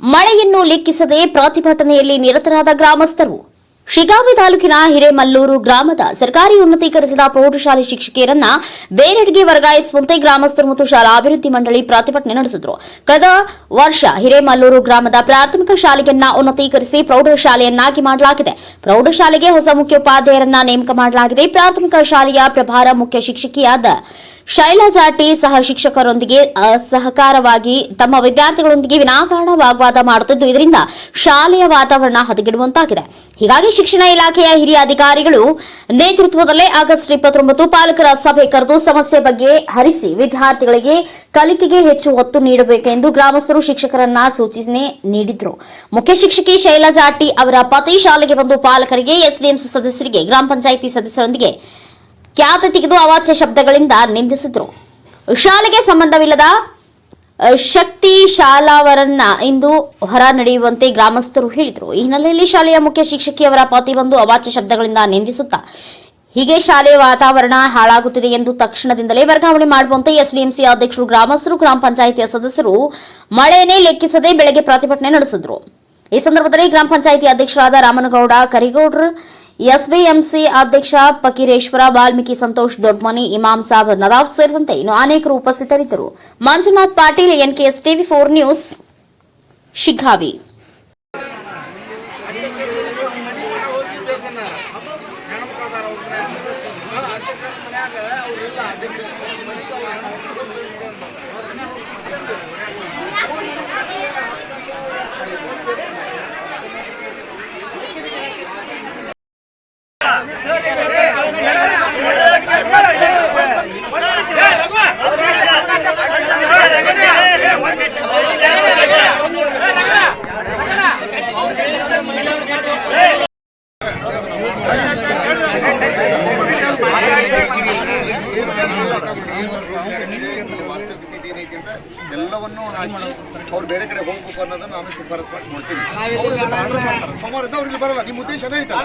ಮಳೆಯನ್ನು ಲೆಕ್ಕಿಸದೆ ಪ್ರತಿಭಟನೆಯಲ್ಲಿ ನಿರತರಾದ ಗ್ರಾಮಸ್ಥರು. ಶಿಗಾವಿ ತಾಲೂಕಿನ ಹಿರೇಮಲ್ಲೂರು ಗ್ರಾಮದ ಸರ್ಕಾರಿ ಉನ್ನತೀಕರಿಸಿದ ಪ್ರೌಢಶಾಲೆ ಶಿಕ್ಷಕಿಯರನ್ನ ಬೇರೆಡೆಗೆ ವರ್ಗಾಯಿಸುವಂತೆ ಗ್ರಾಮಸ್ಥರು ಮತ್ತು ಶಾಲಾ ಅಭಿವೃದ್ಧಿ ಮಂಡಳಿ ಪ್ರತಿಭಟನೆ ನಡೆಸಿದರು. ಕಳೆದ ವರ್ಷ ಹಿರೇಮಲ್ಲೂರು ಗ್ರಾಮದ ಪ್ರಾಥಮಿಕ ಶಾಲೆಯನ್ನ ಉನ್ನತೀಕರಿಸಿ ಪ್ರೌಢಶಾಲೆಯನ್ನಾಗಿ ಮಾಡಲಾಗಿದೆ. ಪ್ರೌಢಶಾಲೆಗೆ ಹೊಸ ಮುಖ್ಯೋಪಾಧ್ಯಾಯರನ್ನ ನೇಮಕ ಮಾಡಲಾಗಿದೆ. ಪ್ರಾಥಮಿಕ ಶಾಲೆಯ ಪ್ರಭಾರ ಮುಖ್ಯ ಶಿಕ್ಷಕಿಯಾದ ಶೈಲಾ ಜಾಟಿ ಸಹ ಶಿಕ್ಷಕರೊಂದಿಗೆ ಸಹಕಾರವಾಗಿ ತಮ್ಮ ವಿದ್ಯಾರ್ಥಿಗಳೊಂದಿಗೆ ವಿನಾಕಾರಣ ವಾಗ್ವಾದ ಮಾಡುತ್ತಿದ್ದು, ಇದರಿಂದ ಶಾಲೆಯ ವಾತಾವರಣ ಹದಗೆಡುವಂತಾಗಿದೆ. ಹೀಗಾಗಿ ಶಿಕ್ಷಣ ಇಲಾಖೆಯ ಹಿರಿಯ ಅಧಿಕಾರಿಗಳು ನೇತೃತ್ವದಲ್ಲೇ ಆಗಸ್ಟ್ ಇಪ್ಪತ್ತೊಂಬತ್ತು ಪಾಲಕರ ಸಭೆ ಕರೆದು ಸಮಸ್ಯೆ ಬಗ್ಗೆ ಹರಿಸಿ ವಿದ್ಯಾರ್ಥಿಗಳಿಗೆ ಕಲಿಕೆಗೆ ಹೆಚ್ಚು ಒತ್ತು ನೀಡಬೇಕೆಂದು ಗ್ರಾಮಸ್ಥರು ಶಿಕ್ಷಕರನ್ನ ಸೂಚನೆ ನೀಡಿದ್ರು. ಮುಖ್ಯ ಶಿಕ್ಷಕಿ ಶೈಲಾ ಜಾಟಿ ಅವರ ಪತಿ ಶಾಲೆಗೆ ಬಂದು ಪಾಲಕರಿಗೆ, ಎಸ್ಡಿಎಂಸಿ ಸದಸ್ಯರಿಗೆ, ಗ್ರಾಮ ಪಂಚಾಯಿತಿ ಸದಸ್ಯರೊಂದಿಗೆ ಖ್ಯಾತ ತೆಗೆದು ಅವಾಚ್ಯ ಶಬ್ದಗಳಿಂದ ನಿಂದಿಸಿದ್ರು. ಶಾಲೆಗೆ ಸಂಬಂಧವಿಲ್ಲದ ಶಕ್ತಿ ಶಾಲಾವರನ್ನ ಇಂದು ಹೊರ ನಡೆಯುವಂತೆ ಗ್ರಾಮಸ್ಥರು ಹೇಳಿದರು. ಈ ಹಿನ್ನೆಲೆಯಲ್ಲಿ ಶಾಲೆಯ ಮುಖ್ಯ ಶಿಕ್ಷಕಿಯವರ ಪತಿ ಬಂದು ಅವಾಚ್ಯ ಶಬ್ದಗಳಿಂದ ನಿಂದಿಸುತ್ತಾ ಹೀಗೆ ಶಾಲೆಯ ವಾತಾವರಣ ಹಾಳಾಗುತ್ತಿದೆ ಎಂದು ತಕ್ಷಣದಿಂದಲೇ ವರ್ಗಾವಣೆ ಮಾಡುವಂತೆ ಎಸ್ಡಿಎಂಸಿ ಅಧ್ಯಕ್ಷರು, ಗ್ರಾಮಸ್ಥರು, ಗ್ರಾಮ ಪಂಚಾಯಿತಿಯ ಸದಸ್ಯರು ಮಳೆಯನ್ನೇ ಲೆಕ್ಕಿಸದೆ ಬೆಳಗ್ಗೆ ಪ್ರತಿಭಟನೆ ನಡೆಸಿದ್ರು. ಈ ಸಂದರ್ಭದಲ್ಲಿ ಗ್ರಾಮ ಪಂಚಾಯಿತಿ ಅಧ್ಯಕ್ಷರಾದ ರಾಮನಗೌಡ, ಕರಿಗೌಡ್ರು ಎಸ್ಬಿಎಂಸಿ ಅಧ್ಯಕ್ಷ ಪಕೀರೇಶ್ವರ ವಾಲ್ಮೀಕಿ ಸಂತೋಷ್, ದೊಡ್ಮನಿ, ಇಮಾಮ್ ಸಾಬ್, ನದಾಫ್ ಸೇರಿದಂತೆ ಇನ್ನು ಅನೇಕರು ಉಪಸ್ಥಿತರಿದ್ದರು. Manjunath Patil, NKS TV four news, Shiggavi. ಎಲ್ಲವನ್ನು ಅವ್ರು ಬೇರೆ ಕಡೆ ಹೋಗ್ಬೇಕು ಅನ್ನೋದನ್ನ ನಾನು ಶಿಫಾರಸ್ ಮಾಡಿ ಮಾಡ್ತಾರೆ. ಸೋಮವಾರ ಅವ್ರಿಗೆ ಬರಲ್ಲ. ನಿಮ್ಮ ಉದ್ದೇಶ ಅದೇ ಐತಲ್ಲ?